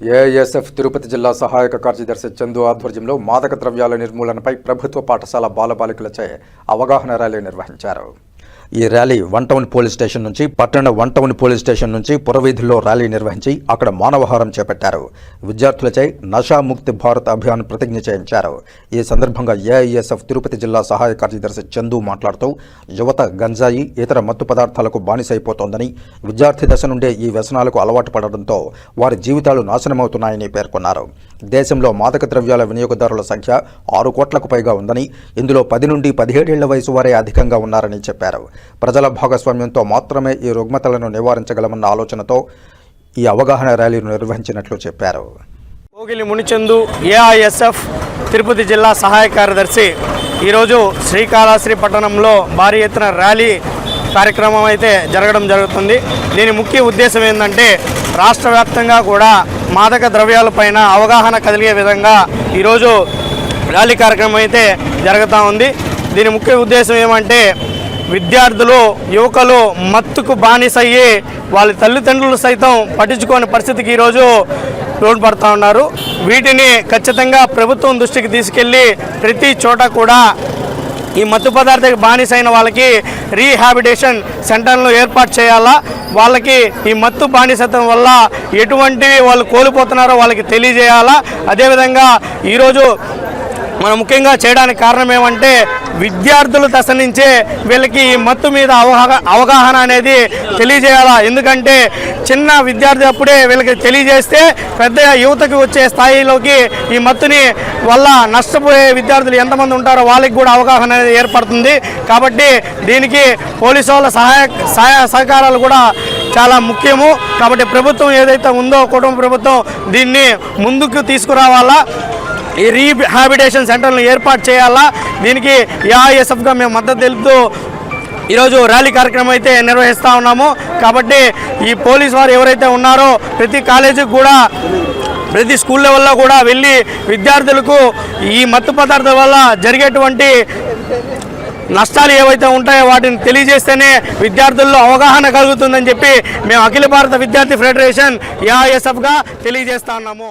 ASF Tirupati జిల్లా సహాయక కార్యదర్శి చందు ఆధ్వర్యంలో మాదక ద్రవ్యాల నిర్మూలనపై ప్రభుత్వ పాఠశాల బాలబాలికలచే అవగాహన ర్యాలీ నిర్వహించారు. ఈ rally one town police station నుంచి పట్టణ వన్ టౌన్ పోలీస్ స్టేషన్ నుంచి పురవీధుల్లో ర్యాలీ నిర్వహించి అక్కడ మానవహారం చేపట్టారు. విద్యార్థులచే నషా ముక్తి భారత్ అభియాన్ ప్రతిజ్ఞ చేయించారు. ఈ సందర్భంగా ఏఐఎస్ఎఫ్ తిరుపతి జిల్లా సహాయ కార్యదర్శి చందు మాట్లాడుతూ యువత గంజాయి ఇతర మత్తు పదార్థాలకు బానిసైపోతోందని విద్యార్థి దశ నుండే ఈ వ్యసనాలకు అలవాటు పడడంతో వారి జీవితాలు నాశనమవుతున్నాయని పేర్కొన్నారు. దేశంలో మాదక ద్రవ్యాల వినియోగదారుల సంఖ్య ఆరు కోట్లకు పైగా ఉందని ఇందులో పది నుండి పదిహేడేళ్ళ వయసు వారే అధికంగా ఉన్నారని చెప్పారు. ప్రజల భాగస్వామ్యంతో మాత్రమే ఈ రుగ్మతలను నివారించగలమన్న ఆలోచనతో ఈ అవగాహన ర్యాలీను నిర్వహించినట్లు చెప్పారు. కోగిలి మునిచందు ఏఐఎస్ఎఫ్ తిరుపతి జిల్లా సహాయ కార్యదర్శి ఈరోజు శ్రీకాళహస్తి పట్టణంలో భారీ ఎత్తున ర్యాలీ కార్యక్రమం అయితే జరగడం జరుగుతుంది. దీని ముఖ్య ఉద్దేశం ఏంటంటే రాష్ట్ర వ్యాప్తంగా కూడా మాదక ద్రవ్యాలపైన అవగాహన కలిగే విధంగా ఈరోజు ర్యాలీ కార్యక్రమం అయితే జరుగుతూ ఉంది. దీని ముఖ్య ఉద్దేశం ఏమంటే విద్యార్థులు యువకులు మత్తుకు బానిసయ్యి వాళ్ళ తల్లిదండ్రులు సైతం పట్టించుకోని పరిస్థితికి ఈరోజు లోడ్పడుతూ ఉన్నారు. వీటిని ఖచ్చితంగా ప్రభుత్వం దృష్టికి తీసుకెళ్ళి ప్రతి చోట కూడా ఈ మత్తు పదార్థాలకు బానిసైన వాళ్ళకి రీహాబిటేషన్ సెంటర్లు ఏర్పాటు చేయాలా? వాళ్ళకి ఈ మత్తు బానిసత్వం వల్ల ఎటువంటి వాళ్ళు కోల్పోతున్నారో వాళ్ళకి తెలియజేయాలా? అదేవిధంగా ఈరోజు మనం ముఖ్యంగా చేయడానికి కారణం ఏమంటే విద్యార్థుల దశ నుంచే వీళ్ళకి ఈ మత్తు మీద అవగాహన అవగాహన అనేది తెలియజేయాలా? ఎందుకంటే చిన్న విద్యార్థి అప్పుడే వీళ్ళకి తెలియజేస్తే పెద్ద యువతకి వచ్చే స్థాయిలోకి ఈ మత్తుని వల్ల నష్టపోయే విద్యార్థులు ఎంతమంది ఉంటారో వాళ్ళకి కూడా అవగాహన అనేది ఏర్పడుతుంది. కాబట్టి దీనికి పోలీసు వాళ్ళ సహాయ సహాయ సహకారాలు కూడా చాలా ముఖ్యము. కాబట్టి ప్రభుత్వం ఏదైతే ఉందో కుటుంబ ప్రభుత్వం దీన్ని ముందుకు తీసుకురావాలా? ఈ రీహాబిటేషన్ సెంటర్లను ఏర్పాటు చేయాలా? దీనికి ఏఐఎస్ఎఫ్గా మేము మద్దతు తెలుపుతూ ఈరోజు ర్యాలీ కార్యక్రమం అయితే నిర్వహిస్తూ ఉన్నాము. కాబట్టి ఈ పోలీస్ వారు ఎవరైతే ఉన్నారో ప్రతి కాలేజీకి కూడా ప్రతి స్కూల్ లెవెల్లో కూడా వెళ్ళి విద్యార్థులకు ఈ మత్తు పదార్థాల వల్ల జరిగేటువంటి నష్టాలు ఏవైతే ఉంటాయో వాటిని తెలియజేస్తేనే విద్యార్థుల్లో అవగాహన కలుగుతుందని చెప్పి మేము అఖిల భారత విద్యార్థి ఫెడరేషన్ ఏఐఎస్ఎఫ్గా తెలియజేస్తా ఉన్నాము.